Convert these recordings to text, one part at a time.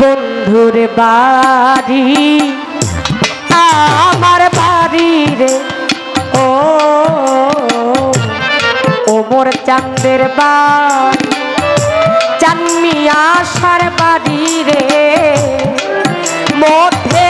বন্ধুর বাড়ি। আমার বাড়ি রে। ও ওমর চাঁদের বাড়ি। চান্মি আসার বাড়ি রে। মধ্যে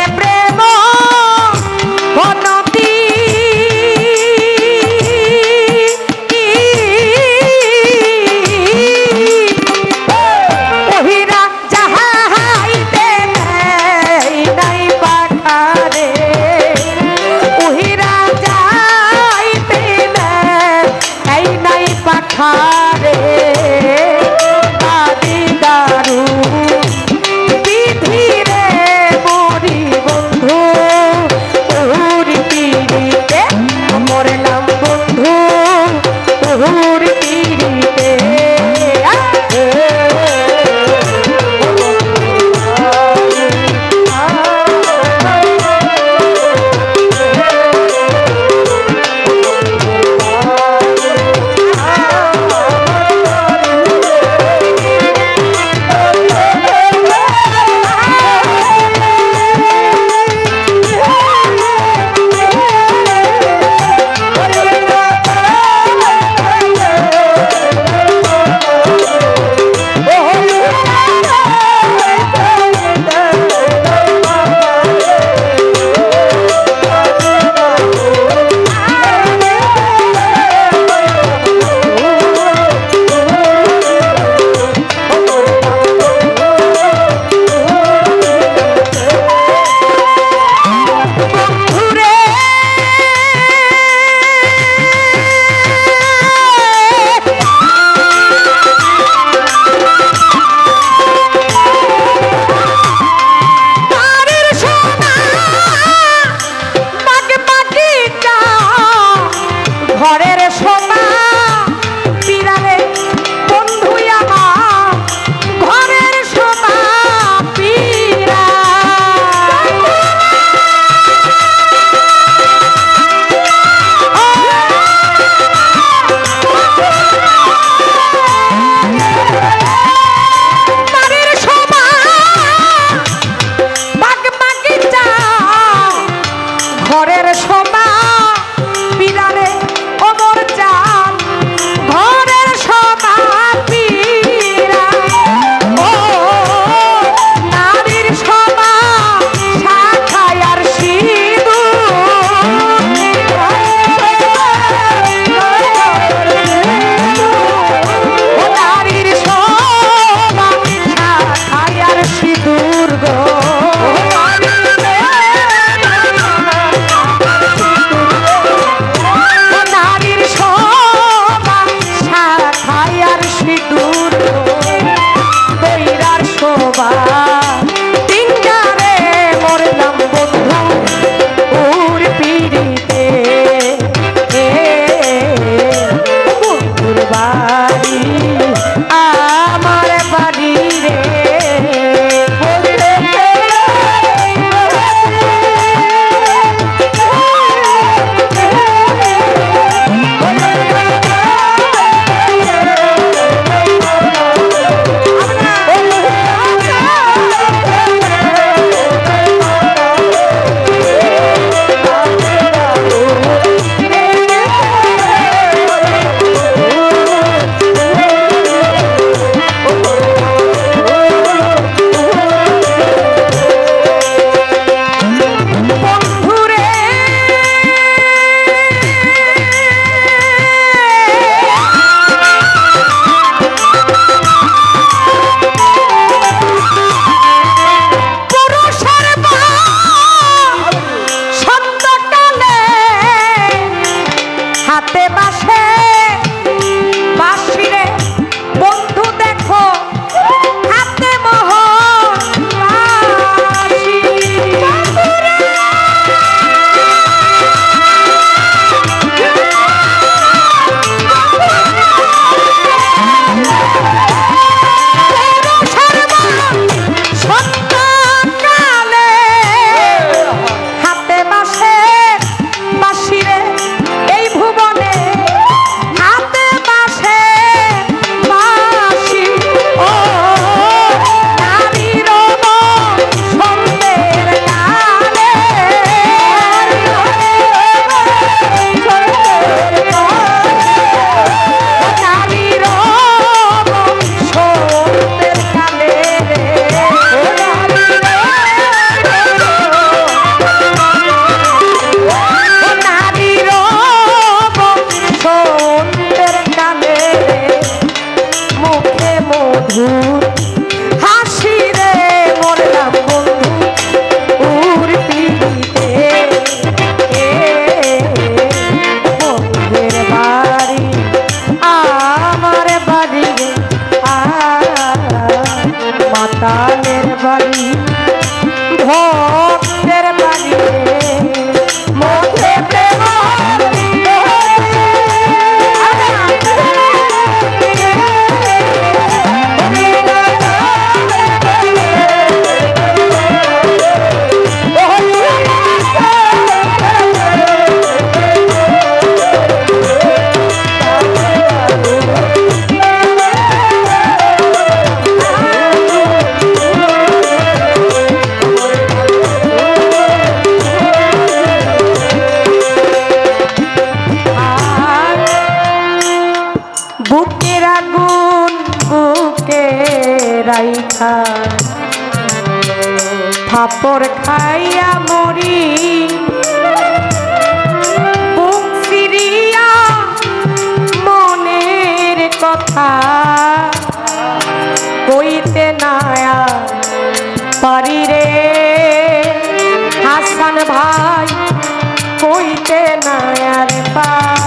রাইখা। থাপর খাইয়া মরি ফিরিয়া মনের কথা। কইতে না পারি রে, হাসান ভাই, কইতে না পা।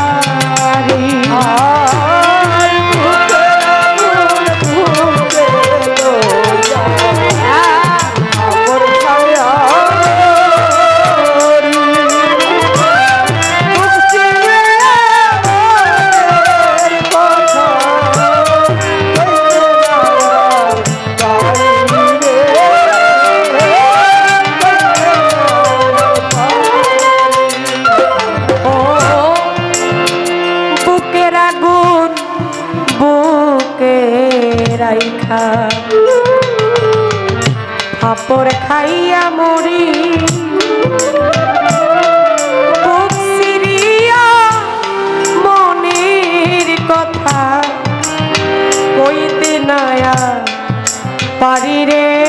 থাপ্পর খাইয়া মরি। মনের কথা কইতে নায়া পারি রে।